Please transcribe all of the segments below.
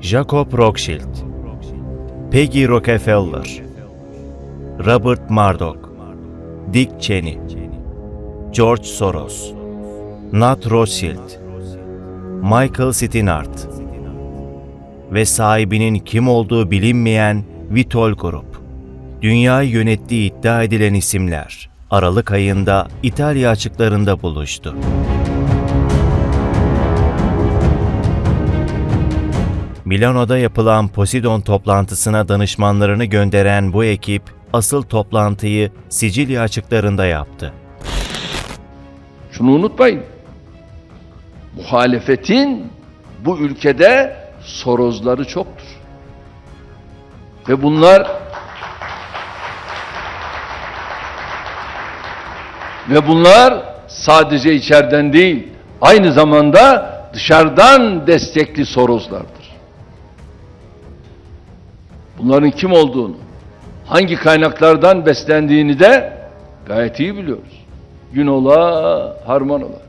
Jacob Rothschild, Peggy Rockefeller, Robert Murdoch, Dick Cheney, George Soros, Nat Rothschild, Michael Stinart ve sahibinin kim olduğu bilinmeyen Vitol Grup. Dünyayı yönettiği iddia edilen isimler Aralık ayında İtalya açıklarında buluştu. Milano'da yapılan Poseidon toplantısına danışmanlarını gönderen bu ekip asıl toplantıyı Sicilya açıklarında yaptı. Şunu unutmayın. Muhalefetin bu ülkede sorozları çoktur. Ve bunlar ve bunlar sadece içeriden değil, aynı zamanda dışarıdan destekli sorozlardır. Bunların kim olduğunu, hangi kaynaklardan beslendiğini de gayet iyi biliyoruz. Gün ola, harman ola.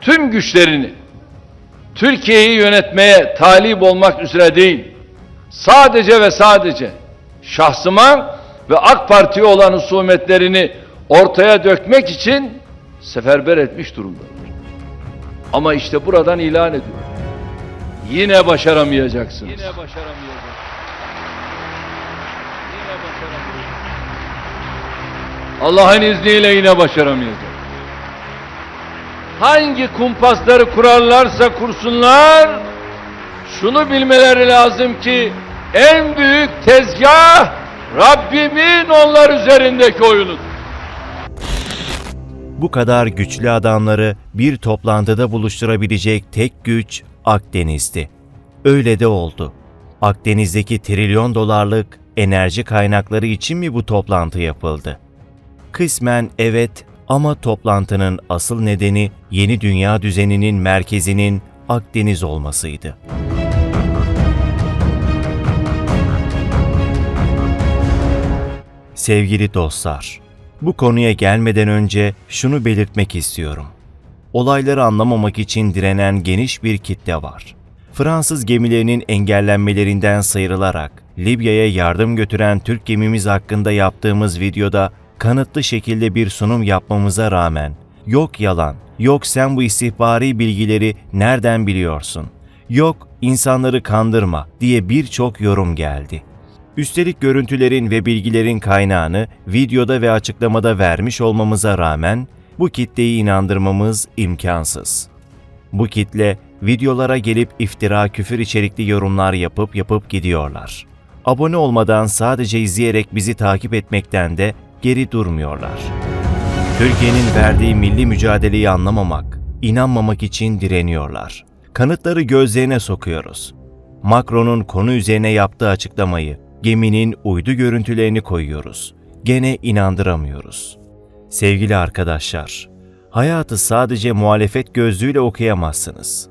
Tüm güçlerini Türkiye'yi yönetmeye talip olmak üzere değil, sadece ve sadece şahsıma ve AK Parti'ye olan husumetlerini ortaya dökmek için seferber etmiş durumdadır. Ama işte buradan ilan ediyor. Yine başaramayacaksınız. Yine başaramayacaksınız. Yine başaramayacaksınız. Allah'ın izniyle yine başaramayacak. Hangi kumpasları kurarlarsa kursunlar, şunu bilmeleri lazım ki en büyük tezgah Rabbimin onlar üzerindeki oyunudur. Bu kadar güçlü adamları bir toplantıda buluşturabilecek tek güç Akdeniz'di. Öyle de oldu. Akdeniz'deki trilyon dolarlık enerji kaynakları için mi bu toplantı yapıldı? Kısmen evet ama toplantının asıl nedeni yeni dünya düzeninin merkezinin Akdeniz olmasıydı. Sevgili dostlar, bu konuya gelmeden önce şunu belirtmek istiyorum. Olayları anlamamak için direnen geniş bir kitle var. Fransız gemilerinin engellenmelerinden sıyrılarak Libya'ya yardım götüren Türk gemimiz hakkında yaptığımız videoda kanıtlı şekilde bir sunum yapmamıza rağmen yok yalan, yok sen bu istihbari bilgileri nereden biliyorsun, yok insanları kandırma diye birçok yorum geldi. Üstelik görüntülerin ve bilgilerin kaynağını videoda ve açıklamada vermiş olmamıza rağmen bu kitleyi inandırmamız imkansız. Bu kitle videolara gelip iftira küfür içerikli yorumlar yapıp yapıp gidiyorlar. Abone olmadan sadece izleyerek bizi takip etmekten de geri durmuyorlar. Türkiye'nin verdiği milli mücadeleyi anlamamak, inanmamak için direniyorlar. Kanıtları gözlerine sokuyoruz. Macron'un konu üzerine yaptığı açıklamayı, geminin uydu görüntülerini koyuyoruz. Gene inandıramıyoruz. Sevgili arkadaşlar, hayatı sadece muhalefet gözlüğüyle okuyamazsınız.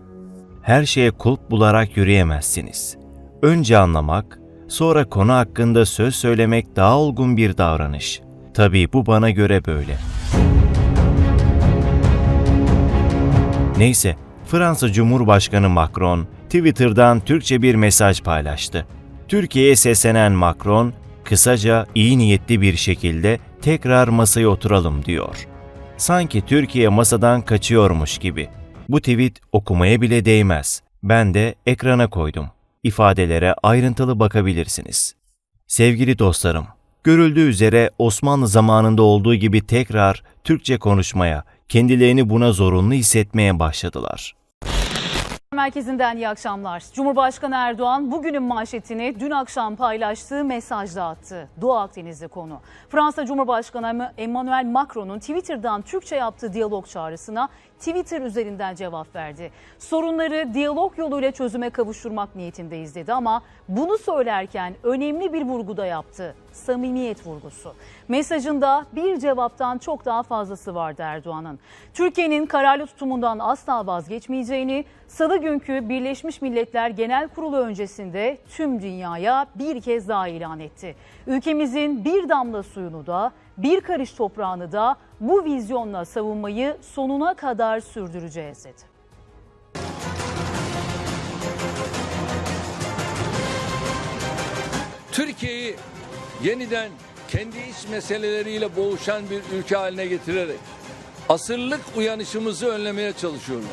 Her şeye kulp bularak yürüyemezsiniz. Önce anlamak, sonra konu hakkında söz söylemek daha olgun bir davranış. Tabii bu bana göre böyle. Neyse, Fransa Cumhurbaşkanı Macron Twitter'dan Türkçe bir mesaj paylaştı. Türkiye'ye seslenen Macron, kısaca iyi niyetli bir şekilde tekrar masaya oturalım diyor. Sanki Türkiye masadan kaçıyormuş gibi. Bu tweet okumaya bile değmez. Ben de ekrana koydum. İfadelere ayrıntılı bakabilirsiniz. Sevgili dostlarım, görüldüğü üzere Osmanlı zamanında olduğu gibi tekrar Türkçe konuşmaya, kendilerini buna zorunlu hissetmeye başladılar. Merkezinden iyi akşamlar. Cumhurbaşkanı Erdoğan bugünün manşetini dün akşam paylaştığı mesajda attı. Doğu Akdeniz'de konu. Fransa Cumhurbaşkanı Emmanuel Macron'un Twitter'dan Türkçe yaptığı diyalog çağrısına Twitter üzerinden cevap verdi. Sorunları diyalog yoluyla çözüme kavuşturmak niyetindeyiz dedi ama bunu söylerken önemli bir vurgu da yaptı. Samimiyet vurgusu. Mesajında bir cevaptan çok daha fazlası vardı Erdoğan'ın. Türkiye'nin kararlı tutumundan asla vazgeçmeyeceğini, salı günkü Birleşmiş Milletler Genel Kurulu öncesinde tüm dünyaya bir kez daha ilan etti. Ülkemizin bir damla suyunu da, bir karış toprağını da Bu vizyonla savunmayı sonuna kadar sürdüreceğiz dedi. Türkiye'yi yeniden kendi iç meseleleriyle boğuşan bir ülke haline getirerek asırlık uyanışımızı önlemeye çalışıyorlar.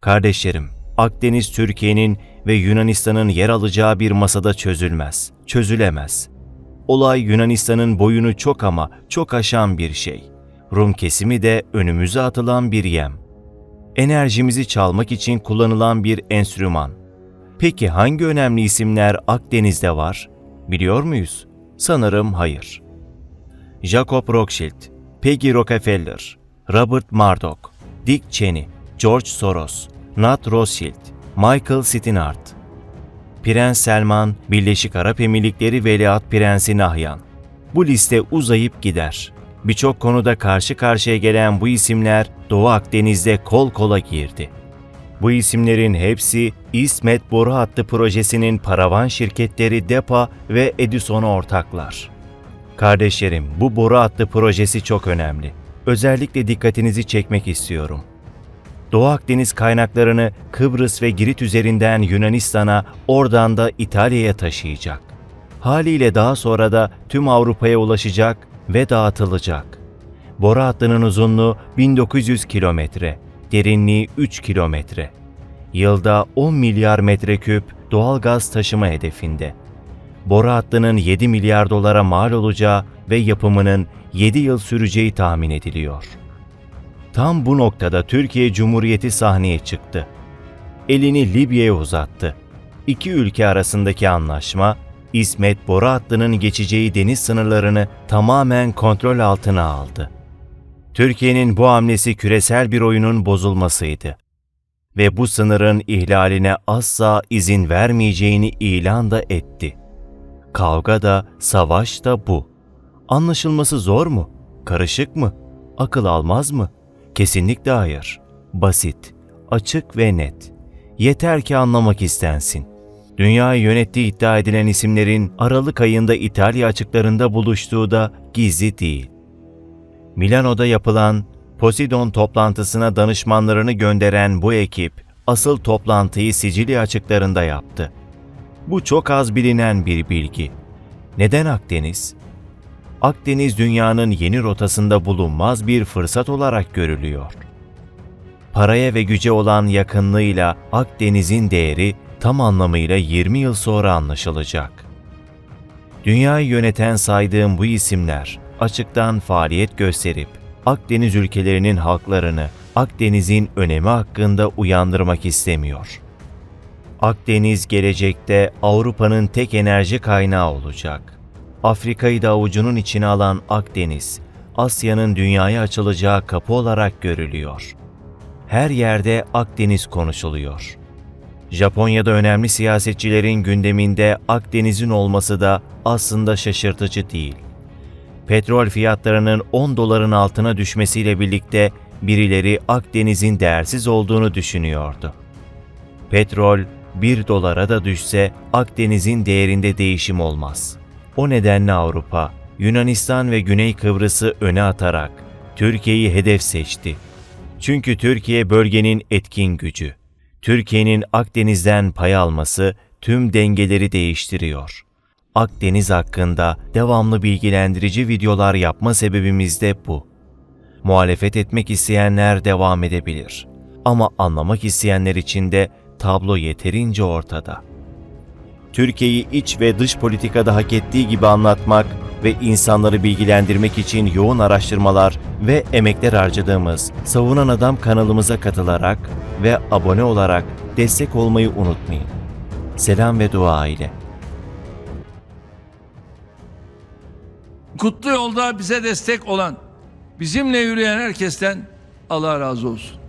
Kardeşlerim, Akdeniz Türkiye'nin ve Yunanistan'ın yer alacağı bir masada çözülmez, çözülemez. Olay Yunanistan'ın boyunu çok ama çok aşan bir şey. Rum kesimi de önümüze atılan bir yem. Enerjimizi çalmak için kullanılan bir enstrüman. Peki hangi önemli isimler Akdeniz'de var? Biliyor muyuz? Sanırım hayır. Jacob Rothschild, Peggy Rockefeller, Robert Murdoch, Dick Cheney, George Soros, Nat Rothschild, Michael Stinart, Prens Selman, Birleşik Arap Emirlikleri Veliaht Prensi Nahyan. Bu liste uzayıp gider. Birçok konuda karşı karşıya gelen bu isimler Doğu Akdeniz'de kol kola girdi. Bu isimlerin hepsi İsmet Boru Hattı projesinin paravan şirketleri DEPA ve Edison'a ortaklar. Kardeşlerim, bu boru hattı projesi çok önemli. Özellikle dikkatinizi çekmek istiyorum. Doğu Akdeniz kaynaklarını Kıbrıs ve Girit üzerinden Yunanistan'a, oradan da İtalya'ya taşıyacak. Haliyle daha sonra da tüm Avrupa'ya ulaşacak ve dağıtılacak. Boru hattının uzunluğu 1900 kilometre, derinliği 3 kilometre. Yılda 10 milyar metreküp doğal gaz taşıma hedefinde. Boru hattının 7 milyar dolara mal olacağı ve yapımının 7 yıl süreceği tahmin ediliyor. Tam bu noktada Türkiye Cumhuriyeti sahneye çıktı. Elini Libya'ya uzattı. İki ülke arasındaki anlaşma, İsmet boru hattının geçeceği deniz sınırlarını tamamen kontrol altına aldı. Türkiye'nin bu hamlesi küresel bir oyunun bozulmasıydı ve bu sınırın ihlaline asla izin vermeyeceğini ilan da etti. Kavga da, savaş da bu. Anlaşılması zor mu? Karışık mı? Akıl almaz mı? Kesinlikle hayır. Basit, açık ve net. Yeter ki anlamak istensin. Dünyayı yönettiği iddia edilen isimlerin Aralık ayında İtalya açıklarında buluştuğu da gizli değil. Milano'da yapılan Poseidon toplantısına danışmanlarını gönderen bu ekip asıl toplantıyı Sicilya açıklarında yaptı. Bu çok az bilinen bir bilgi. Neden Akdeniz? Akdeniz dünyanın yeni rotasında bulunmaz bir fırsat olarak görülüyor. Paraya ve güce olan yakınlığıyla Akdeniz'in değeri tam anlamıyla 20 yıl sonra anlaşılacak. Dünyayı yöneten saydığım bu isimler açıktan faaliyet gösterip Akdeniz ülkelerinin halklarını Akdeniz'in önemi hakkında uyandırmak istemiyor. Akdeniz gelecekte Avrupa'nın tek enerji kaynağı olacak. Afrika'yı da avucunun içine alan Akdeniz, Asya'nın dünyaya açılacağı kapı olarak görülüyor. Her yerde Akdeniz konuşuluyor. Japonya'da önemli siyasetçilerin gündeminde Akdeniz'in olması da aslında şaşırtıcı değil. Petrol fiyatlarının 10 doların altına düşmesiyle birlikte birileri Akdeniz'in değersiz olduğunu düşünüyordu. Petrol 1 dolara da düşse Akdeniz'in değerinde değişim olmaz. O nedenle Avrupa, Yunanistan ve Güney Kıbrıs'ı öne atarak Türkiye'yi hedef seçti. Çünkü Türkiye bölgenin etkin gücü. Türkiye'nin Akdeniz'den pay alması tüm dengeleri değiştiriyor. Akdeniz hakkında devamlı bilgilendirici videolar yapma sebebimiz de bu. Muhalefet etmek isteyenler devam edebilir. Ama anlamak isteyenler için de tablo yeterince ortada. Türkiye'yi iç ve dış politikada hak ettiği gibi anlatmak ve insanları bilgilendirmek için yoğun araştırmalar ve emekler harcadığımız Savunan Adam kanalımıza katılarak ve abone olarak destek olmayı unutmayın. Selam ve dua ile. Kutlu yolda bize destek olan, bizimle yürüyen herkesten Allah razı olsun.